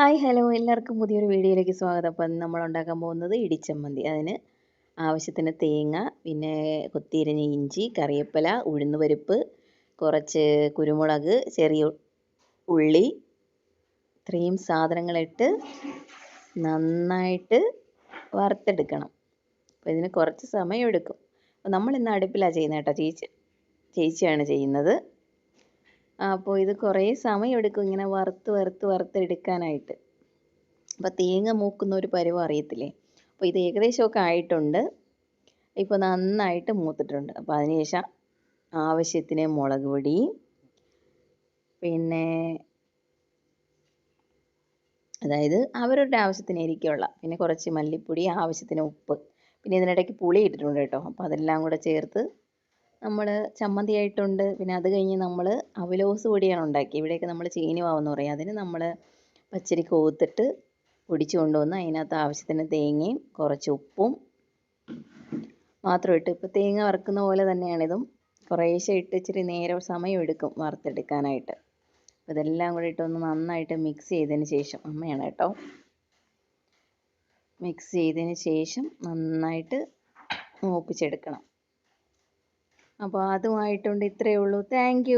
Hi hello. എല്ലാവർക്കും പുതിയൊരു വീഡിയോയിലേക്ക് സ്വാഗതം. അപ്പം നമ്മൾ ഉണ്ടാക്കാൻ പോകുന്നത് ഇടിച്ചമ്മന്തി. അതിന് ആവശ്യത്തിന് തേങ്ങ പിന്നെ കൊത്തിയരിഞ്ഞ ഇഞ്ചി കറിവേപ്പില ഉഴുന്നുപരിപ്പ് കുറച്ച് കുരുമുളക് ചെറിയ ഉള്ളി ഇത്രയും സാധനങ്ങളിട്ട് നന്നായിട്ട് വറുത്തെടുക്കണം. അപ്പോൾ ഇതിന് കുറച്ച് സമയം എടുക്കും അപ്പോൾ നമ്മൾ ഇന്ന് അടുപ്പിലാണ് ചെയ്യുന്നത് കേട്ടോ. ചേച്ചി ചേച്ചിയാണ് ചെയ്യുന്നത്. അപ്പോൾ ഇത് കുറേ സമയം എടുക്കും ഇങ്ങനെ വറുത്ത് വറുത്ത് വറുത്തെടുക്കാനായിട്ട് അപ്പോൾ തേങ്ങ മൂക്കുന്ന ഒരു പരുവം അറിയത്തില്ലേ? അപ്പോൾ ഇത് ഏകദേശമൊക്കെ ആയിട്ടുണ്ട്. ഇപ്പോൾ നന്നായിട്ട് മൂത്തിട്ടുണ്ട്. അപ്പോൾ അതിനുശേഷം ആവശ്യത്തിന് മുളക് പൊടി പിന്നെ അതായത് അവരുടെ ആവശ്യത്തിന് ഇരിക്കുള്ള പിന്നെ കുറച്ച് മല്ലിപ്പൊടി ആവശ്യത്തിന് ഉപ്പ്. പിന്നെ ഇതിനിടയ്ക്ക് പുളി ഇട്ടിട്ടുണ്ട് കേട്ടോ. അപ്പോൾ അതെല്ലാം കൂടെ ചേർത്ത് നമ്മൾ ചമ്മന്തി ആയിട്ടുണ്ട് പിന്നെ അത് കഴിഞ്ഞ് നമ്മൾ അവലോസ് പൊടിയാണ് ഉണ്ടാക്കി ഇവിടെയൊക്കെ നമ്മൾ ചീനി മാവെന്ന് പറയും. അതിന് നമ്മൾ പച്ചരി കോത്തിട്ട് പൊടിച്ചു കൊണ്ടുവന്ന് അതിനകത്ത് ആവശ്യത്തിന് തേങ്ങയും കുറച്ച് ഉപ്പും മാത്രം ഇട്ട് ഇപ്പോൾ തേങ്ങ വറുക്കുന്ന പോലെ തന്നെയാണിതും കുറേശ്ശെ ഇട്ട് ഇച്ചിരി നേരം സമയം എടുക്കും വറുത്തെടുക്കാനായിട്ട് ഇതെല്ലാം കൂടി ഇട്ടൊന്ന് നന്നായിട്ട് മിക്സ് ചെയ്തതിന് ശേഷം അമ്മയാണ് കേട്ടോ. മിക്സ് ചെയ്തതിന് ശേഷം നന്നായിട്ട് മൂപ്പിച്ചെടുക്കണം. അപ്പോൾ അതുമായിട്ടുണ്ട് ഇത്രയേ ഉള്ളൂ. താങ്ക്